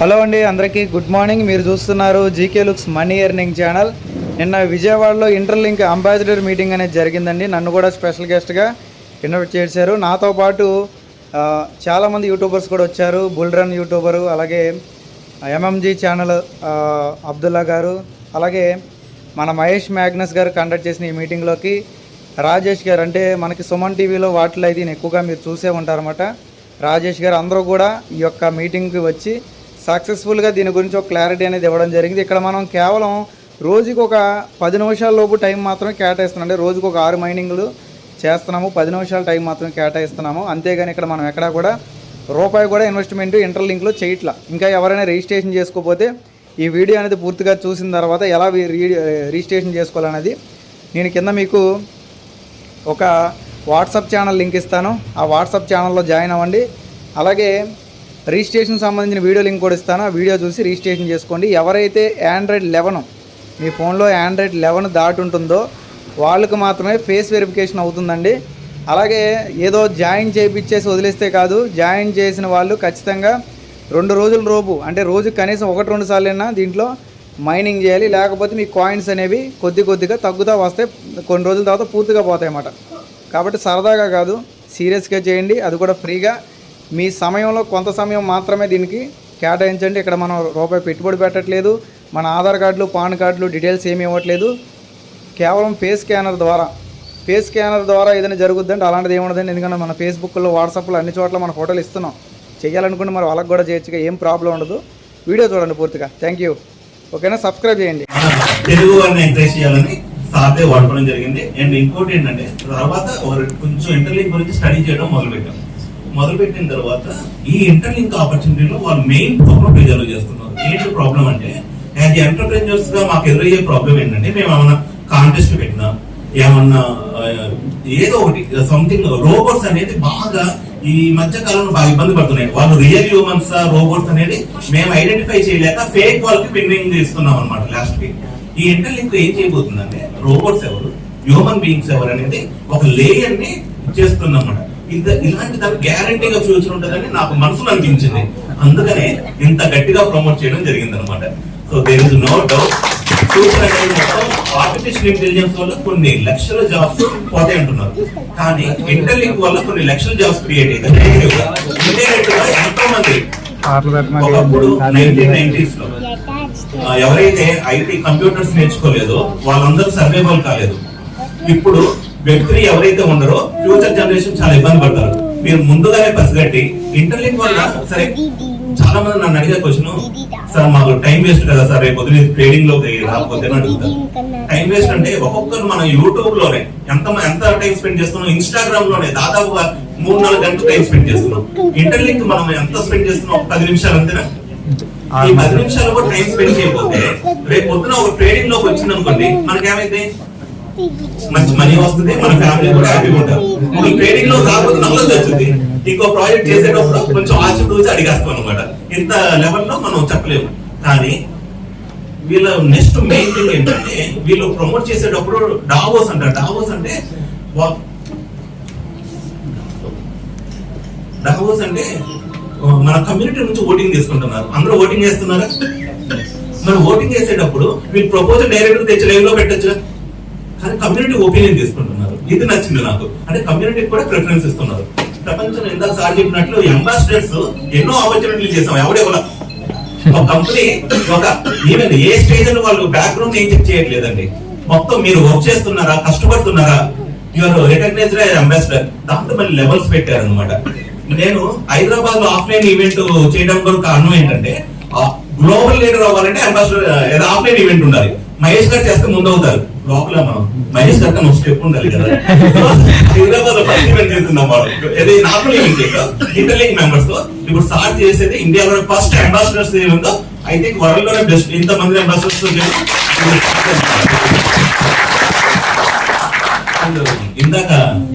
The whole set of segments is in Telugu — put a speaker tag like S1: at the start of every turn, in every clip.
S1: హలో అండి అందరికీ గుడ్ మార్నింగ్. మీరు చూస్తున్నారు GK looks money earning channel. నిన్న విజయవాడలో ఇంటర్లింక్ అంబాసిడర్ మీటింగ్ అనేది జరిగిందండి. నన్ను కూడా స్పెషల్ గెస్ట్గా ఇన్వైట్ చేశారు. నాతో పాటు చాలామంది యూట్యూబర్స్ కూడా వచ్చారు. బుల్ రన్ యూట్యూబరు అలాగే ఎంఎంజీ ఛానల్ అబ్దుల్లా గారు అలాగే మన మహేష్ మ్యాగ్నస్ గారు కండక్ట్ చేసిన ఈ మీటింగ్లోకి రాజేష్ గారు. అంటే మనకి సుమన్ టీవీలో వాటిలో అయితే ఎక్కువగా మీరు చూసే ఉంటారన్నమాట. రాజేష్ గారు అందరూ కూడా ఈ యొక్క మీటింగ్కి వచ్చి సక్సెస్ఫుల్గా దీని గురించి ఒక క్లారిటీ అనేది ఇవ్వడం జరిగింది. ఇక్కడ మనం కేవలం రోజుకి ఒక పది నిమిషాల లోపు టైం మాత్రమే కేటాయిస్తున్నాం. అంటే రోజుకి ఒక ఆరు మైనింగ్లు చేస్తున్నాము. పది నిమిషాల టైం మాత్రమే కేటాయిస్తున్నాము. అంతేగాని ఇక్కడ మనం ఎక్కడా కూడా రూపాయి కూడా ఇన్వెస్ట్మెంట్ ఇంటర్లింక్లో చేయట్లా. ఇంకా ఎవరైనా రిజిస్ట్రేషన్ చేసుకోకపోతే ఈ వీడియో అనేది పూర్తిగా చూసిన తర్వాత ఎలా రిజిస్ట్రేషన్ చేసుకోవాలనేది నేను కింద మీకు ఒక వాట్సాప్ ఛానల్ లింక్ ఇస్తాను. ఆ వాట్సాప్ ఛానల్లో జాయిన్ అవ్వండి. అలాగే రిజిస్ట్రేషన్ సంబంధించిన వీడియో లింక్ కూడా ఇస్తాను. ఆ వీడియో చూసి రిజిస్ట్రేషన్ చేసుకోండి. ఎవరైతే ఆండ్రాయిడ్ లెవెన్ మీ ఫోన్లో ఆండ్రాయిడ్ లెవెన్ దాటి ఉంటుందో వాళ్ళకు మాత్రమే ఫేస్ వెరిఫికేషన్ అవుతుందండి. అలాగే ఏదో జాయిన్ చేయించేసి వదిలేస్తే కాదు జాయిన్ చేసిన వాళ్ళు ఖచ్చితంగా రెండు రోజుల రోపు అంటే రోజు కనీసం ఒకటి రెండు సార్లైనా దీంట్లో మైనింగ్ చేయాలి. లేకపోతే మీ కాయిన్స్ అనేవి కొద్ది కొద్దిగా తగ్గుతూ వస్తాయి కొన్ని రోజుల తర్వాత పూర్తిగా పోతాయి అన్నమాట కాబట్టి సరదాగా కాదు సీరియస్గా చేయండి. అది కూడా ఫ్రీగా. మీ సమయంలో కొంత సమయం మాత్రమే దీనికి కేటాయించండి. ఇక్కడ మనం రూపాయి పెట్టుబడి పెట్టట్లేదు. మన ఆధార్ కార్డులు పాన్ కార్డులు డీటెయిల్స్ ఏమి ఇవ్వట్లేదు. కేవలం ఫేస్ స్కానర్ ద్వారా ఫేస్ స్కానర్ ద్వారా ఏదైనా జరుగుద్దంటే అలాంటిది ఏముండదండి ఎందుకంటే మన ఫేస్బుక్లో వాట్సాప్లో అన్ని చోట్ల మన ఫోటోలు ఇస్తున్నాం. చేయాలనుకుంటే మరి వాళ్ళకి కూడా చేయొచ్చుగా ఏం ప్రాబ్లం ఉండదు. వీడియో చూడండి పూర్తిగా. Thank you. ఓకేనా? సబ్స్క్రైబ్ చేయండి.
S2: తెలుగు వారిని ఎంకరేజ్ చేయాలని సాధ్య వాడుకోవడం జరిగింది. అండ్ ఇంకోటి ఏంటంటే తర్వాత కొంచెం ఇంటర్లింక్ గురించి స్టడీ చేయడం మొదలుపెట్టాం. మొదలుపెట్టిన తర్వాత ఈ ఇంటర్లింక్ ఆపర్చునిటీలో వాళ్ళు మెయిన్ ప్రాబ్లం రిజర్వ్ చేస్తున్నారు. ఏంటి ప్రాబ్లం అంటే యాజ్ ఎంటర్ప్రెన్యూర్స్గా మాకు ఎదురయ్యే ప్రాబ్లం ఏంటంటే మేము ఏమన్నా కాంటెస్ట్ పెట్టినా ఏమన్నా ఏదో ఒకటి సంథింగ్ రోబోట్స్ అనేది బాగా ఈ మధ్య కాలంలో బాగా ఇబ్బంది పడుతున్నాయి. వాళ్ళు రియల్ హ్యూమన్స్ రోబోట్స్ అనేది మేము ఐడెంటిఫై చేయలేక ఫేక్ వాళ్ళకి పిన్నింగ్ ఇస్తున్నాం అనమాట లాస్ట్కి ఈ ఇంటర్లింక్ ఏం చేయబోతుందంటే రోబోట్స్ ఎవరు? హ్యూమన్ బీయింగ్స్ ఎవరు అనేది ఒక లేయర్ని చేస్తుందన్నమాట ఇంత ఇలాంటి దానికి గ్యారంటీగా ఫ్యూచర్ ఉంటుందని నాకు మనసులో అనిపించింది. అందుకనే ఇంత గట్టిగా ప్రమోట్ చేయడం జరిగింది అనమాట so there is no doubt future అనేది మొత్తం ఆర్టిఫిషియల్ ఇంటెలిజెన్స్ వల్ల కొన్ని లక్షల జాబ్స్ పోతాయి అంటున్నారు. కానీ ఇంటర్లింక్ వల్ల కొన్ని లక్షల జాబ్స్ క్రియేట్ ఇండైరెక్ట్గా ఎంతో మంది ఒకప్పుడు నైన్టీన్ నైన్టీస్లో. ఆ, ఎవరైతే ఐటీ కంప్యూటర్స్ నేర్చుకోలేదో వాళ్ళందరూ సర్వైవల్ కాలేదు. ఇప్పుడు వ్యక్తులు ఎవరైతే ఉన్నారో ఫ్యూచర్ జనరేషన్ చాలా ఇబ్బంది పడతారు. మీరు ముందుగానే పసిగట్టి ఇంటర్లింక్ వల్ల సరే చాలా మంది నన్ను అడిగే క్వశ్చన్ సార్ మాకు టైం వేస్ట్ కదా సార్ రేపు పొద్దున ట్రేడింగ్లో రాకపోతే అడుగుతారు. టైం వేస్ట్ అంటే ఒక్కొక్కరు మనం యూట్యూబ్లోనే ఎంత ఎంత టైం స్పెండ్ చేస్తున్నాం ఇన్స్టాగ్రామ్లోనే దాదాపుగా మూడు నాలుగు గంటలు టైం స్పెండ్ చేస్తున్నాం. ఇంటర్లింక్ మనం ఎంత స్పెండ్ చేస్తున్నాం పది నిమిషాలు అంతేనా? ఈ పది నిమిషాలు కూడా టైం స్పెండ్ చేయకపోతే రేపు పొద్దున ఒక ట్రేడింగ్లోకి వచ్చింది అనుకోండి మనకేమైతే మంచి మనీ వస్తుంది మన ఫ్యామిలీ కూడా హ్యాపీగా ఉంటారు. ఒక ట్రైనింగ్లో కాకపోతే నమ్మకం వచ్చింది ఇంకో ప్రాజెక్ట్ చేసేటప్పుడు కొంచెం ఆచి అడిగేస్తాం అనమాట ఇంత లెవెల్లో మనం చెప్పలేము. కానీ వీళ్ళ నెక్స్ట్ మెయిన్ థింగ్ ఏంటంటే వీళ్ళు ప్రమోట్ చేసేటప్పుడు డావోస్ అంటారు డావోస్ అంటే డావోస్ అంటే మన కమ్యూనిటీ నుంచి ఓటింగ్ తీసుకుంటున్నారు. అందరూ ఓటింగ్ చేస్తున్నారా? మరి ఓటింగ్ చేసేటప్పుడు వీళ్ళు ప్రపోజల్ డైరెక్ట్ తెచ్చి లైవ్లో పెట్టచ్చు కమ్యూనిటీ ఒపీనియన్ తీసుకుంటున్నారు ఇది నచ్చింది నాకు. అంటే కమ్యూనిటీకి కూడా ప్రిఫరెన్స్ ఇస్తున్నారు. ప్రపంచం ఇందాక సార్ చెప్పినట్లు అంబాసిడర్స్ ఎన్నో ఆపర్చునిటీలు చేసాం ఎవడే కూడా. ఒక కంపెనీ ఒక ఈవెన్ ఏ స్టేజ్ అని వాళ్ళు బ్యాక్గ్రౌండ్ ఏం చెక్ చేయట్లేదండి. మొత్తం మీరు వర్క్ చేస్తున్నారా కష్టపడుతున్నారా? యువర్ రికగ్నైజ్డ్ అంబాసిడర్ దాంతో మళ్ళీ లెవెల్స్ పెట్టారు అనమాట నేను హైదరాబాద్లో ఆఫ్లైన్ ఈవెంట్ చేయడం కూడా కారణం ఏంటంటే గ్లోబల్ లీడర్ అవ్వాలంటే అంబాసిడర్ ఆఫ్లైన్ ఈవెంట్ ఉండాలి. మహేష్ గారు చేస్తే ముందు అవుతారు లోపల మనం మహేష్ గారు నువ్వు స్టెప్ ఉండాలి కదా. హైదరాబాద్లో ఫస్ట్ ఈవెంట్ చేస్తున్నాం మనం ఇది నార్మల్ ఈవెంట్ ఇంటర్లింక్ మెంబర్స్తో ఇప్పుడు స్టార్ట్ చేసేది ఇండియాలో ఫస్ట్ అంబాసిడర్స్ ఏముందో ఐ థింక్ వరల్డ్లోనే బెస్ట్ ఇంత మంది అంబాసిడర్స్ ఇందాక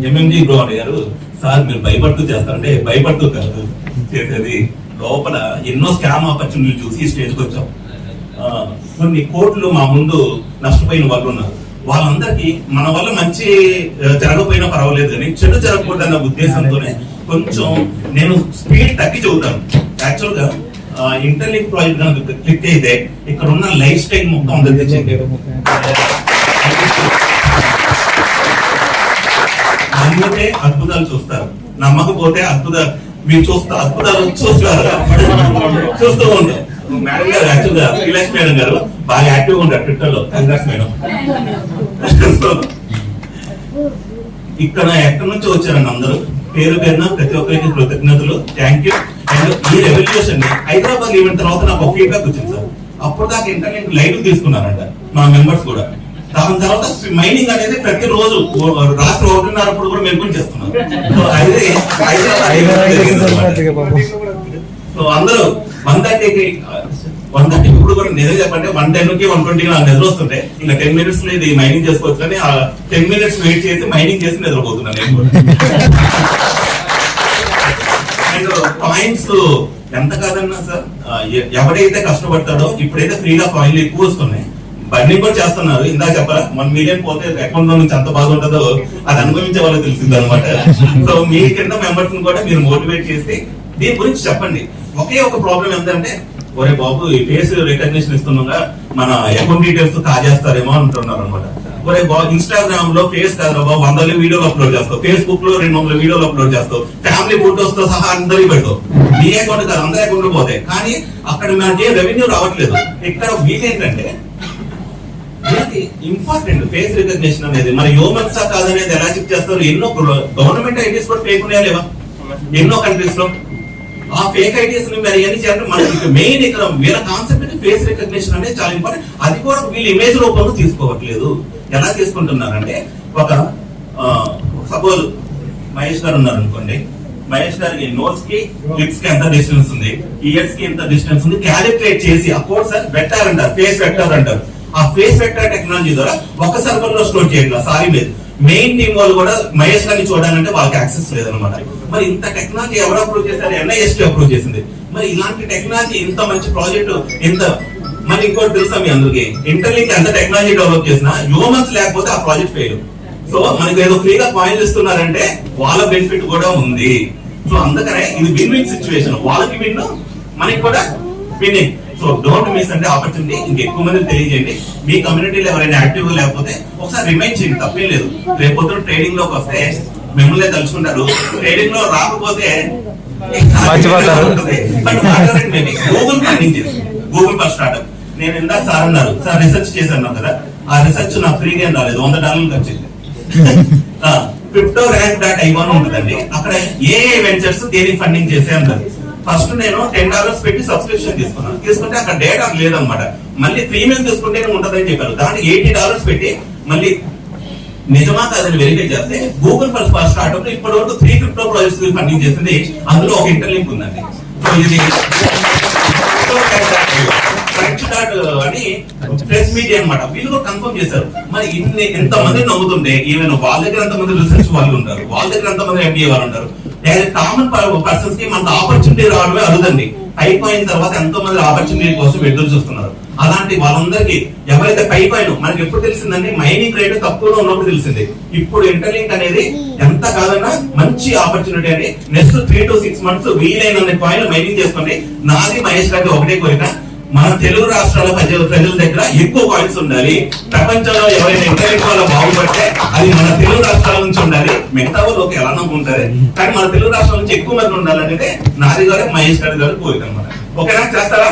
S2: ఎంఎంజీ బ్రో అడిగారు సార్ మీరు భయపడుతూ చేస్తారంటే భయపడుతూ కాదు చేసేది లోపల ఎన్నో స్కామ్ ఆపర్చునిటీలు చూసి స్టేజ్కి వచ్చాం. కొన్ని కోట్లు మా ముందు నష్టపోయిన వాళ్ళు ఉన్నారు. వాళ్ళందరికీ మన వల్ల మంచి జరగకపోయినా పర్వాలేదు కానీ చెడు జరగకూడదన్న ఉద్దేశంతోనే కొంచెం నేను స్పీడ్ తగ్గి చెబుతాను. యాక్చువల్గా ఇంటర్లింక్ ప్రాజెక్ట్ కనుక క్లిక్ అయితే ఇక్కడ ఉన్న లైఫ్ స్టైల్ మొత్తం అందరికి నమ్మితే అద్భుతాలు చూస్తారు. నమ్మకపోతే అద్భుత మీరు చూస్తా అద్భుతాలు చూస్తారు. చూస్తూ ఉంటారు. మేడం గారు శ్రీలక్ష్మి మేడం గారు బాగా యాక్టివ్గా ఉంటారు కంగ్రాస్ మేడం ఇక్కడ ఎక్కడి నుంచి వచ్చారండి అందరూ. పేరు పేరున ప్రతి ఒక్కరికి కృతజ్ఞతలు. థ్యాంక్ యూ అండ్ ఈ రెవల్యూషన్ హైదరాబాద్ ఈవెంట్ తర్వాత నాకు ఒక ఫీడ్బ్యాక్ వచ్చింది సార్. అప్పుడు దాకా ఇంటర్నెట్ లైవ్ తీసుకున్నారంట మా మెంబర్స్ కూడా. దాని తర్వాత మైనింగ్ అనేది ప్రతి రోజు రాత్రి ఒకటిన్నరప్పుడు కూడా మెరుగుని చేస్తున్నారు. సో అయితే. సో అందరూ వన్ థర్టీకి వన్ థర్టీ ఇప్పుడు కూడా నిజం చెప్పంటే వన్ టెన్కి వన్ ట్వంటీకి నాకు నిద్ర వస్తుంటే ఇంకా టెన్ మినిట్స్లో ఇది మైనింగ్ చేసుకోవచ్చు కానీ ఆ టెన్ మినిట్స్ వెయిట్ చేసి మైనింగ్ చేసి నిద్రపోతున్నాను నేను కూడా. అండ్ కాయిన్స్ ఎంత కాదన్నా సార్ ఎవడైతే కష్టపడతాడో ఇప్పుడైతే ఫ్రీగా కాయిన్లు ఎక్కువ వస్తున్నాయి. బండి కూడా చేస్తున్నారు ఇందాక చెప్పరా వన్ మిలియన్ పోతే అకౌంట్లో నుంచి ఎంత బాగుంటుందో అది అనుభవించే వాళ్ళకి తెలిసింది అనమాట సో మీ కింద మెంబర్స్ కూడా మీరు మోటివేట్ చేసి దీని గురించి చెప్పండి. ఒకే ఒక ప్రాబ్లం ఏంటంటే ఒరే బాబు ఈ ఫేస్ రికగ్నిషన్ ఇస్తున్నాగా మన అకౌంట్ డీటెయిల్స్ కాజేస్తారేమో అంటున్నారు అనమాట ఒరే బాబు ఇన్స్టాగ్రామ్లో ఫేస్ కాదు బాబు వందల వీడియోలు అప్లోడ్ చేస్తావు. ఫేస్బుక్లో రెండు వందల వీడియోలు అప్లోడ్ చేస్తావు. ఫ్యామిలీ ఫోటోస్తో సహా అందరి పెట్టావు నీ అకౌంట్ కాదు అందరి అకౌంట్ పోతాయి. కానీ అక్కడ మనకి రెవెన్యూ రావట్లేదు. ఇక్కడ వీకేంటంటే ఇంపార్టెంట్ ఫేస్ రికగ్నిషన్ అనేది మరి కాదు కాదనేది ఎలా చెక్ చేస్తారు? ఎన్నో గవర్నమెంట్ ఐడీస్ కూడా ఫేక్ ఉన్నాయా లేవా? ఎన్నో కంట్రీస్లో? ఆ ఫేక్ ఐడీస్ని మరి చేయాలంటే మనకి మెయిన్ ఇక్కడ వీళ్ళ కాన్సెప్ట్ ఫేస్ రికగ్నిషన్ అనేది చాలా ఇంపార్టెంట్ అది కూడా వీళ్ళు ఇమేజ్ రూపంలో తీసుకోవట్లేదు. ఎలా తీసుకుంటున్నారంటే ఒక సపోజ్ మహేష్ గారు ఉన్నారు అనుకోండి. మహేష్ గారికి నోట్స్కి లిప్స్కి ఎంత డిస్టెన్స్ ఉంది? ఇయర్స్కి ఎంత డిస్టెన్స్ ఉంది? క్యాలిక్యులేట్ చేసి ఆ కోడ్ సార్ వెక్టార్ అంటారు ఫేస్ వెక్టార్ అంటారు ఆ ఫేస్ పెట్టారు టెక్నాలజీ ద్వారా ఒక సర్వర్లో స్టోర్ చేయాలి సారీ లేదు. మెయిన్ టీం వాళ్ళు కూడా మహేష్ గారిని చూడాలంటే వాళ్ళకి యాక్సెస్ లేదనమాట మరి ఇంత టెక్నాలజీ ఎవరు అప్రూవ్ చేశారు? ఎన్ఐఎస్టీ అప్రూవ్ చేసింది. మరి ఇలాంటి టెక్నాలజీ ఇంత మంచి ప్రాజెక్ట్ ఇంత మరి ఇంకోటి తెలుసా మీ అందరికి? ఇంటర్లింక్ ఎంత టెక్నాలజీ డెవలప్ చేసినా హ్యూమన్స్ లేకపోతే ఆ ప్రాజెక్ట్ ఫెయిల్ సో మనకి ఏదో ఫ్రీగా కాయిన్స్ ఇస్తున్నారంటే వాళ్ళ బెనిఫిట్ కూడా ఉంది. సో అందుకనే ఇది విన్ విన్ సిచ్యువేషన్ వాళ్ళకి విన్ మనకి కూడా విన్నింగ్ సో డోంట్ మిస్ అంటే ఆపర్చునిటీ ఇంకెక్కువ మంది తెలియజేయండి. మీ కమ్యూనిటీలో ఎవరైనా యాక్టివ్ లేకపోతే ఒకసారి రిమైండ్ చేయండి తప్పేం లేదు. రేపు పొద్దున ట్రేడింగ్లోకి వస్తే మిమ్మల్ని తలుచుకుంటారు. ట్రేడింగ్లో రాకపోతే. గూగుల్ ప్లానింగ్ చేసి గూగుల్ ఫర్ స్టార్ట్అప్ నేను ఇందాక సార్ అన్నారు. సార్ రీసెర్చ్ చేశాను కదా. ఆ రీసెర్చ్ నాకు ఫ్రీగా రాలేదు. వంద డాలర్లు ఖర్చు క్రిప్టో ర్యాంక్ డాట్ ఐవన్ ఉంటుందండి. అక్కడ ఏ వెంచర్స్ దేనికి ఫండింగ్ చేసే అంటారు ఫస్ట్ నేను టెన్ డాలర్స్ పెట్టి సబ్స్క్రిప్షన్ తీసుకున్నాను తీసుకుంటే అక్కడ డేటా లేదన్నమాట. మళ్ళీ ప్రీమియం తీసుకుంటే ఉంటుందని చెప్పారు. దానికి ఎయిటీ డాలర్స్ పెట్టి మళ్ళీ నిజమా కాదని వెరిఫై చేస్తే గూగుల్ ఫర్ ఫస్ట్ స్టార్ట్అప్ ఇప్పటి వరకు త్రీ క్రిప్టో ప్రాజెక్ట్స్ ఫండింగ్ చేసింది అందులో ఒక ఇంటర్లింక్ ఉందండి. సో ఇది ఫ్రెంచ్ డాట్ అని ప్రెస్ మీడియా అనమాట వీళ్ళు కూడా కన్ఫర్మ్ చేశారు. మరి ఇన్ని ఎంతమంది మంది ఈవెన్ వాళ్ళ దగ్గర ఎంతమంది రీసెర్చ్ వాళ్ళు ఉంటారు? వాళ్ళ దగ్గర ఎంతమంది ఎంబీఏ వాళ్ళు ఉంటారు? కామన్ పర్సన్స్కి మనకు ఆపర్చునిటీ రావడమే అరుదండి. అయిపోయిన తర్వాత ఎంతో మంది ఆపర్చునిటీ కోసం ఎదురు చూస్తున్నారు. అలాంటి వాళ్ళందరికీ ఎవరైతే పైపోయిన మనకి ఎప్పుడు తెలిసిందండి? మైనింగ్ రేట్ తక్కువలో ఉన్నప్పుడు తెలిసింది. ఇప్పుడు ఇంటర్లింక్ అనేది ఎంత కాదన్నా మంచి ఆపర్చునిటీ అని next three to six months వీలైన కాయిన్ మైనింగ్ చేసుకోండి నాది మహేష్ గారికి ఒకటే కోరిక. మన తెలుగు రాష్ట్రాల ప్రజల ప్రజల దగ్గర ఎక్కువ కాయిన్స్ ఉండాలి. ప్రపంచంలో ఎవరైనా ఇంటర్నెట్ వల్ల బాగుపడితే అది మన తెలుగు రాష్ట్రాల నుంచి ఉండాలి. మిగతా వాళ్ళకి ఎలా నమ్ముంటారు కానీ మన తెలుగు రాష్ట్రాల నుంచి ఎక్కువ మంది ఉండాలనేది నాది గారు మహేష్ గారి గారు కోరిక అనమాట ఓకేనా? చేస్తారా?